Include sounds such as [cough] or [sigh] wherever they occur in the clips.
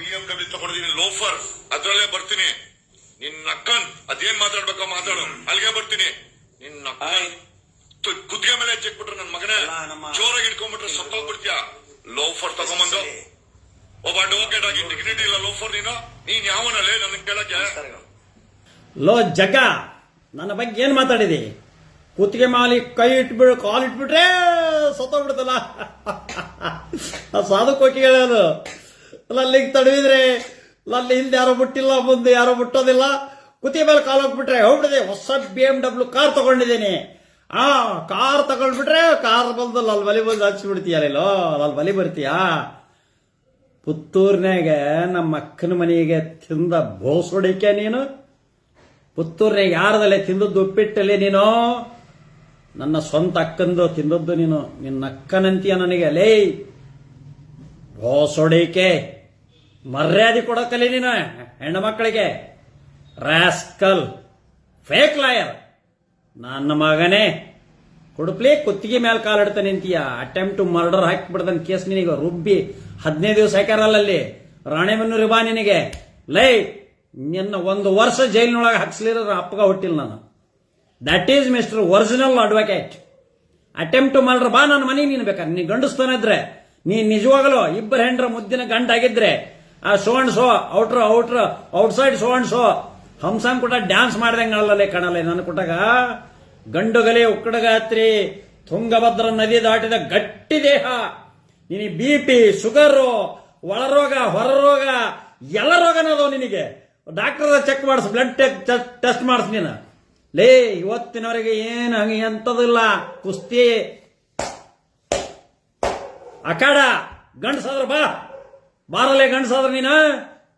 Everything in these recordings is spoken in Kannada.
ಬಿ ಎಂ ಡಬ್ಲ್ಯೂ ತಗೊಂಡಿದ್ದೀನಿ ಲೋಫರ್. ಅದ್ರಲ್ಲೇ ಬರ್ತೀನಿ. ನಿನ್ನ ಅಕ್ಕನ್ ಅದೇನ್ ಮಾತಾಡ್ಬೇಕ ಮಾತಾಡು. ಅಲ್ಲಿಗೆ ಬರ್ತೀನಿ. ನಿನ್ನ ಅಕ್ಕನ್ ಕುತ್ತಿಗೆ ಮೇಲೆ ಚೆಕ್ ನನ್ನ ನನ್ ಮಗನೇ. ಜೋರಾಗಿ ಇಟ್ಕೊಂಡ್ಬಿಟ್ರೆ ಸತ್ತೋಗ್ಬಿಡ್ತೀಯ? ಲೋಫರ್ ತಗೊಂಬಂದು. ಒಬ್ಬ ಅಡ್ವೊಕೇಟ್ ಆಗಿ ಡಿಗ್ನಿಟಿ ಇಲ್ಲ ಲೋಫರ್ ನೀನು. ನೀನ್ ಯಾವನಲ್ಲೇ ನನ್ನ ಕೇಳಕ್ಕೆ. ಲೋ ಜಗ ನನ್ನ ಬಗ್ಗೆ ಏನ್ ಮಾತಾಡಿದಿ? ಕುತ್ತಿಗೆ ಮಾಲಿ ಕೈ ಇಟ್ಬಿಡು ಕಾಲ್ ಇಟ್ಬಿಟ್ರೆ ಸತ್ತೋಗ್ಬಿಡ್ತಲ್ಲ ಆ ಸಾಧು ಕೋಕಿ ಹೇಳೋದು ಅಲ್ಲಿಗೆ ತಡವಿದ್ರೆ ಲಲ್ಲಿ ಹಿಂದೆ ಯಾರೋ ಬಿಟ್ಟಿಲ್ಲ ಮುಂದೆ ಯಾರೋ ಬಿಟ್ಟೋದಿಲ್ಲ ಕುತಿ ಮೇಲೆ ಕಾಲ್ ಹೋಗ್ಬಿಟ್ರೆ ಹೋಗ್ಬಿಡಿದೆ ಹೊಸ ಬಿ ಎಂ ಡಬ್ಲ್ಯೂ ಕಾರ್ ತಗೊಂಡಿದ್ದೀನಿ. ಆ, ಕಾರ್ ತಗೊಂಡ್ಬಿಟ್ರೆ ಕಾರ್ ಬಂದು ಲಲ್ ಬಲಿ ಬಂದು ಹಚ್ಚಿಬಿಡ್ತೀಯಲ್ಲೋ ಲಲ್ ಬಲಿ ಬರ್ತೀಯಾ? ಪುತ್ತೂರ್ನಾಗ ನಮ್ಮ ಅಕ್ಕನ ಮನೆಗೆ ತಿಂದ ಬೋಸೊಡಿಕೆ ನೀನು. ಪುತ್ತೂರ್ನಾಗ ಯಾರದಲ್ಲೇ ತಿಂದದ್ದು ಉಪ್ಪಿಟ್ಟಲ್ಲಿ ನೀನು. ನನ್ನ ಸ್ವಂತ ಅಕ್ಕಂದು ತಿಂದದ್ದು ನೀನು. ನಿನ್ನ ಅಕ್ಕನಂತೀಯ ನನಗೆ. ಲೇ, ಬೋಸೊಡಿಕೆ. ಮರ್ಯಾದೆ ಕೊಡೋಕಲ್ಲಿ ನೀನು ಹೆಣ್ಣು ಮಕ್ಕಳಿಗೆ ರಾಸ್ಕಲ್. Fake lawyer. ನನ್ನ ಮಗನೇ, ಕೊಡುಪ್ಲೇ ಕುತ್ತಿಗೆ ಮೇಲೆ ಕಾಲಿಡ್ತಾ ನಿಂತೀಯ. ಅಟೆಂಪ್ಟ್ ಟು ಮರ್ಡರ್ ಹಾಕಿಬಿಡ್ದನ್ ಕೇಸ್ ನಿನಗೆ ರುಬ್ಬಿ ಹದಿನೈದು ದಿವಸ ಹಾಕ್ಯಾರಲ್ಲ ಅಲ್ಲಿ ರಾಣೆಬೆನ್ನೂರು ಬಾ ನಿನಗೆ. ಲೈ, ನಿನ್ನ ಒಂದು ವರ್ಷ ಜೈಲಿನೊಳಗೆ ಹಾಕ್ಸ್ಲಿರೋ ಅಪ್ಪಗ ಹುಟ್ಟಿಲ್ಲ ನಾನು. That is mister original advocate attempt to murder ಬಾ ನನ್ನ ಮನೆಗೆ ನೀನು ಬೇಕಾದ್ರೆ. ನೀ ಗಂಡಸ್ತಾನಿದ್ರೆ ನೀ ನಿಜವಾಗಲು ಇಬ್ಬರು ಹೆಂಡ್ರ ಮುದ್ದಿನ ಗಂಡ ಆಗಿದ್ರೆ ಆ so and so outer outer outside so and so ಹಂಸಂಗ್ ಕೂಡ ಡ್ಯಾನ್ಸ್ ಮಾಡ್ದಂಗ ಕಾಣಲ್ಲೇ ಕಾಣಲ್ಲ ನನ್ನ ಕೊಟ್ಟಾಗ ಗಂಡುಗಲೆ ಉಕ್ಕಡಗಾತ್ರಿ, ತುಂಗಭದ್ರ ನದಿ ದಾಟಿದ ಗಟ್ಟಿ ದೇಹ. ನಿನಗೆ ಬಿ ಪಿ ಶುಗರು ಒಳರೋಗ, ಹೊರರೋಗ, ಎಲ್ಲ ರೋಗನದು ನಿನಗೆ. ಡಾಕ್ಟರ್ ಚೆಕ್ ಮಾಡಿಸ್ ಬ್ಲಡ್ ಟೆಸ್ಟ್ ಮಾಡಿಸ್ ನೀನು. ಲೇ, ಇವತ್ತಿನವರೆಗೆ ಏನು ಹಂಗೆ ಎಂಥದಿಲ್ಲ. ಕುಸ್ತಿ. ಅಕಾಡ ಗಂಡಸಾದ್ರ ಬಾ. ಬಾರಲೆ ಗಂಡಸಾದ್ರ ನೀನು?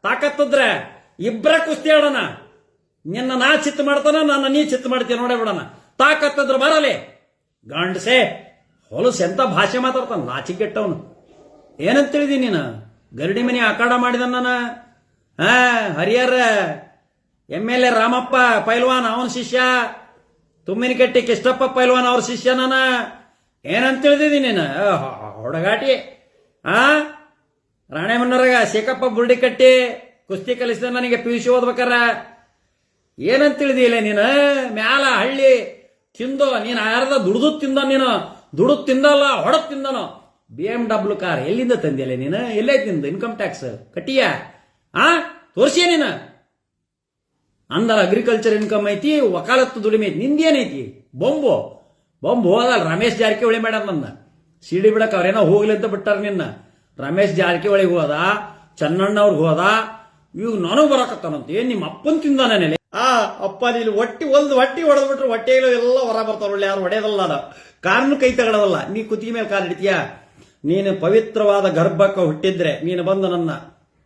ತಾಕತ್ತಿದ್ರೆ ಇಬ್ಬರ ಕುಸ್ತಿ ಆಡೋಣ. ನಿನ್ನ ನಾ ಚಿತ್ ಮಾಡ್ತಾನ, ನನ್ನ ನೀ ಚಿತ್ ಮಾಡ್ತೀಯ ನೋಡೇ ಬಿಡೋಣ. ತಾಕತ್ತಿದ್ರೆ ಬಾರಲೆ. ಗಂಡಸೆ, ಹೊಲಸು ಎಂತ ಭಾಷೆ ಮಾತಾಡ್ತಾನ? ನಾಚಿಕೆಟ್ಟವನು. ಏನಂತ ತಿಳಿದಿ ನೀನು? ಗರಡಿ ಮನೆ ಅಖಾಡ ಮಾಡಿದ ನಾನ ಹಾ Harihara, M L A Ramappa ಪೈಲ್ವಾನ್, ಅವನ ಶಿಷ್ಯ. ತುಮ್ಮಿನಕಟ್ಟಿ ಕಿಷ್ಟಪ್ಪ ಪೈಲ್ವಾನ್ ಅವ್ರ ಶಿಷ್ಯ ನಾನ ಏನಂತ ತಿಳಿದಿದ್ದೀನಿ ನೀನು? ಹುಡುಗಾಟಿ ಆ? ರಾಣೆಮನ್ನರಾಗ ಶೇಖಪ್ಪ ಬುರ್ಡಿ ಕಟ್ಟಿ ಕುಸ್ತಿ ಕಲಿಸಿದ ನನಗೆ ಪಿ ಯು ಸಿ ಓದ್ಬೇಕಾರ. ಏನಂತ ತಿಳಿದಿಲ್ಲ ನೀನು? ಮ್ಯಾಲ ಹಳ್ಳಿ ತಿಂದು, ನೀನು ಯಾರ್ದ ದುಡ್ದು ತಿಂದ ನೀನು? ದುಡ್ದು ತಿಂದಲ್ಲ, ಹೊಡದ್ ತಿಂದನು. ಬಿ ಎಂ ಡಬ್ಲ್ಯೂ ಕಾರ್ ಎಲ್ಲಿಂದ ತಂದಿಲ್ಲ ನೀನು? ಎಲ್ಲೇ ತಿಂದು ಇನ್ಕಮ್ ಟ್ಯಾಕ್ಸ್ ಕಟ್ಟಿಯ? ಆ? ತೋರ್ಸಿಯ ನೀನು? ಅಂದರ ಅಗ್ರಿಕಲ್ಚರ್ ಇನ್ಕಮ್ ಐತಿ, ವಕಾಲತ್ತು ದುಡಿಮೆ ಐತಿ. ನಿಂದೇನೈತಿ? ಬೊಂಬು. ಬೊಂಬು ಹೋದಲ್ಲ ರಮೇಶ್ ಜಾರಕಿಹೊಳಿ ಮೇಡಮ್ ನನ್ನ. ಸಿಡಿ ಬಿಡಕ್ಕೆ ಅವ್ರೇನೋ ಹೋಗ್ಲಿ ಅಂತ ಬಿಟ್ಟಾರ ನಿನ್ನ. ರಮೇಶ್ ಜಾರಕಿಹೊಳಿಗೆ ಹೋದ, ಚನ್ನಣ್ಣ ಅವ್ರಿಗೆ ಹೋದ ಇವ್ ನನಗ್ ಬರಕತ್ತಾನಂತ. ಏನ್ ನಿಮ್ಮ ಅಪ್ಪನ್ ತಿಂದಾನೆ ಆ, ಅಪ್ಪ ಇಲ್ಲಿ ಹೊಟ್ಟಿ ಒಂದು ಹೊಟ್ಟಿ ಹೊಡೆದ್ಬಿಟ್ರೆ ಹೊಟ್ಟೆಗಳು ಎಲ್ಲ ಹೊರ ಬರ್ತಾವ ಒಳ್ಳೆ ಯಾರು ಹೊಡೆಯೋದಲ್ಲ ಅದ. ಕಾರನ್ನು ಕೈ ತಗೊಳ್ಳೋದಲ್ಲ ನೀ ಕುತ್ತಿಗೆ ಮೇಲೆ ಕಾಲು ಹಿಡಿತೀಯ? ನೀನು ಪವಿತ್ರವಾದ ಗರ್ಭಕ್ಕೆ ಹುಟ್ಟಿದ್ರೆ ನೀನು ಬಂದು ನನ್ನ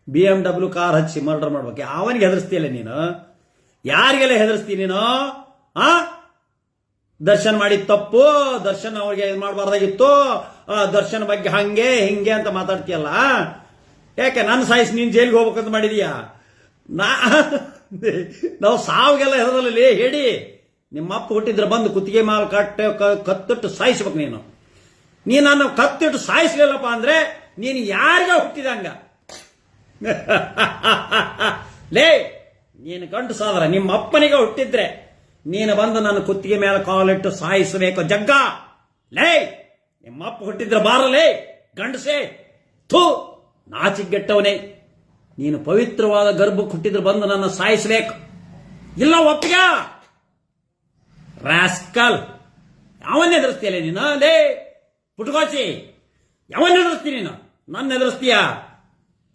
ಬಿ ಎಂ ಡಬ್ಲ್ಯೂ ಕಾರ್ ಹಚ್ಚಿ ಮರ್ಡರ್ ಮಾಡ್ಬೇಕು. ಅವನಿಗೆ ಹೆದರ್ಸ್ತೀಯಲ್ಲ ನೀನು? ಯಾರಿಗೆಲ್ಲ ಹೆದರ್ಸ್ತಿ ನೀನು? ಆ? ದರ್ಶನ್ ಮಾಡಿದ ತಪ್ಪು, ದರ್ಶನ್ ಅವ್ರಿಗೆ ಇದು ಮಾಡಬಾರ್ದಾಗಿತ್ತು. ದರ್ಶನ್ ಬಗ್ಗೆ ಹಂಗೆ, ಹಿಂಗೆ ಅಂತ ಮಾತಾಡ್ತೀಯಲ್ಲ? ಯಾಕೆ ನನ್ನ ಸಾಯಿಸಿ ನೀನ್ ಜೈಲಿಗೆ ಹೋಗ್ಬೇಕಂತ ಮಾಡಿದೀಯಾ? ನಾ, ನಾವು ಸಾವಿಗೆಲ್ಲ ಹೆದರಲ್ಲಿ ಹೇಳಿ ನಿಮ್ಮ ಅಪ್ಪ ಹುಟ್ಟಿದ್ರೆ ಬಂದು ಕುತ್ತಿಗೆ ಮಾಲ್ ಕಟ್ಟ ಕತ್ತಿಟ್ಟು ಸಾಯಿಸ್ಬೇಕು ನೀನು. ನೀ ನನ್ನ ಕತ್ತಿಟ್ಟು ಸಾಯಿಸ್ಲಿಲ್ಲಪ್ಪ ಅಂದ್ರೆ, ನೀನು ಯಾರಿಗ ಹುಟ್ಟಿದಂಗ [laughs] ಲೇ, ನೀನು ಗಂಟು ಸಾದ್ರ ನಿಮ್ಮ ಅಪ್ಪನಿಗೆ ಹುಟ್ಟಿದ್ರೆ ನೀನು ಬಂದು ನನ್ನ ಕುತ್ತಿಗೆ ಮೇಲೆ ಕಾಲಿಟ್ಟು ಸಾಯಿಸಬೇಕು. ಜಗ್ಗ! ಲೇ! ನಿಮ್ಮಪ್ಪ ಹುಟ್ಟಿದ್ರೆ ಬಾರಲೇ ಗಂಡಸೆ! ಥೂ! ನಾಚಿಗೆಟ್ಟವನೇ ನೀನು ಪವಿತ್ರವಾದ ಗರ್ಭಕ್ಕೆ ಹುಟ್ಟಿದ್ರೆ ಬಂದು ನನ್ನ ಸಾಯಿಸಬೇಕು. ಇಲ್ಲ, ಒಪ್ಪಿಗೆ? ರಾಸ್ಕಲ್! ಯಾವನ್ನ ಎದುರಿಸ್ತೀಯಲ್ಲ ನೀನು, ಲೇ? ಪುಟ್ಕೋಚಿ! ಯಾವನ್ನ ಎದುರಿಸ್ತೀನಿ ನೀನು? ನನ್ನ ಎದುರಿಸ್ತೀಯ?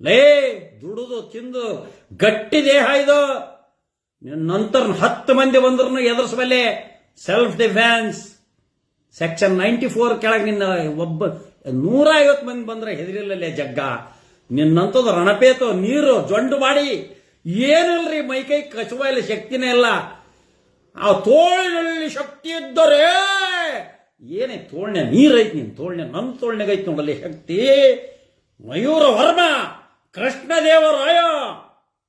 ಲೇ, ದುಡುದು, ತಿಂದು, ಗಟ್ಟಿ ದೇಹ ಇದು. ನಂತರ ಹತ್ತು ಮಂದಿ ಬಂದ್ರು ಎದುರಿಸಬಲ್ಲೆ. Self defence section ninety four ಕೆಳಗೆ ನಿನ್ನ ಒಬ್ಬ ನೂರ ಐವತ್ತು ಮಂದಿ ಬಂದ್ರೆ ಹೆದರಿಲ್ಲಲೇ ಜಗ್ಗ. ನಿನ್ನಂತದ ರಣಪೇತು, ನೀರು, ಜೊಂಡು ಮಾಡಿ ಏನಿಲ್ರಿ ಮೈಕೈ ಕಚುವ ಇಲ್ಲ, ಶಕ್ತಿನೇ ಇಲ್ಲ. ಆ ತೋಳಿನಲ್ಲಿ ಶಕ್ತಿ ಇದ್ದರೆ ಏನೇ ತೋಳ್ನೆ, ನೀರೈತಿ ನಿನ್ ತೋಳ್ನೆ ನನ್ನ ತೋಳ್ನೆಗೈತಿ ನೋಡಲ್ಲಿ ಶಕ್ತಿ. ಮಯೂರ ವರ್ಮ ಕೃಷ್ಣದೇವರಾಯ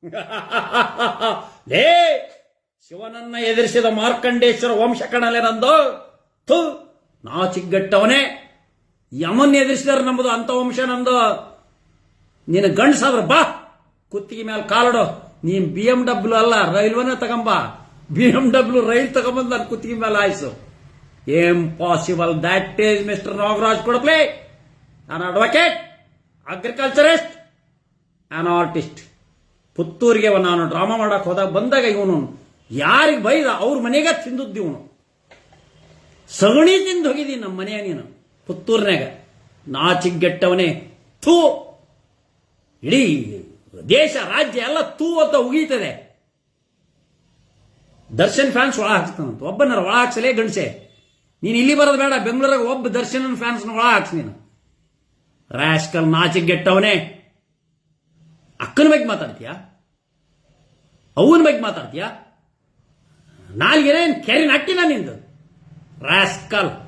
[laughs] ಲೇ, ಶಿವನನ್ನ ಎದುರಿಸಿದ ಮಾರ್ಕಂಡೇಶ್ವರ ವಂಶ ಕಣಲೆ ನಂದು. ಥು, ನಾ ಚಿಗ್ಗಟ್ಟವನೇ. ಯಮನ್ ಎದುರಿಸಿದಾರೆ ನಮ್ಮದು ಅಂತ ವಂಶ ನಂದು. ನೀನು ಗಂಡಸಾದ್ರ ಬಾ, ಕುತ್ತಿಗೆ ಮೇಲೆ ಕಾಲಡು. ನೀನ್ ಬಿ ಎಂ ಡಬ್ಲ್ಯೂ ಅಲ್ಲ, ರೈಲ್ವೆನೇ ತಗೊಂಬ. ಬಿ ಎಂ ಡಬ್ಲ್ಯೂ ರೈಲ್ ತಗೊಂಬಂದು ನನ್ನ ಕುತ್ತಿಗೆ ಮೇಲೆ ಆಯ್ಸು impossible that is mister Nagaraj Kodapli. ನಾನು ಅಡ್ವೊಕೇಟ್ ಅಗ್ರಿಕಲ್ಚರಿಸ್ಟ್ ಆನ್ ಆರ್ಟಿಸ್ಟ್ ಪುತ್ತೂರಿಗೆ ನಾನು ಡ್ರಾಮಾ ಮಾಡಕ್ ಹೋದಾಗ ಬಂದಾಗ ಇವನು ಯಾರಿಗೆ ಬೈದ? ಅವ್ರ ಮನೆಗೆ ತಿಂದದ್ದು ಇವನು. ಸಗಣಿ ತಿಂದು ಹೋಗಿದ್ದೀನಿ ನಮ್ಮ ಮನೆಯ ನೀನು ಪುತ್ತೂರ್ನಾಗ ನಾಚಿಗೆಟ್ಟವನೇ ಥೂ. ಇಡೀ ದೇಶ, ರಾಜ್ಯ ಎಲ್ಲ ತೂ ಅಂತ ಉಗೀತದೆ. ದರ್ಶನ್ ಫ್ಯಾನ್ಸ್ ಒಳ ಹಾಕ್ತಾನಂತ ಒಬ್ಬನರ ಒಳ ಹಾಕ್ಸಲೇ ಗಣಸೆ ನೀನು ಇಲ್ಲಿ ಬರೋದು ಬೇಡ, ಬೆಂಗಳೂರಾಗ ಒಬ್ಬ ದರ್ಶನ್ ಫ್ಯಾನ್ಸ್ನ ಒಳ ಹಾಕ್ಸಿ ನೀನು. ರಾಸ್ಕಲ್ ನಾಚಿಗೆಟ್ಟವನೇ ಅಕ್ಕನ ಬಗ್ಗೆ ಮಾತಾಡ್ತೀಯಾ? ಅವನ ಬಗ್ಗೆ ಮಾತಾಡ್ತೀಯಾ? ನಾಲ್ಗೇನೇನು ಕೆರೆ ನಟ್ಟಿನ ನಿಂದು? ರಾಸ್ಕಲ್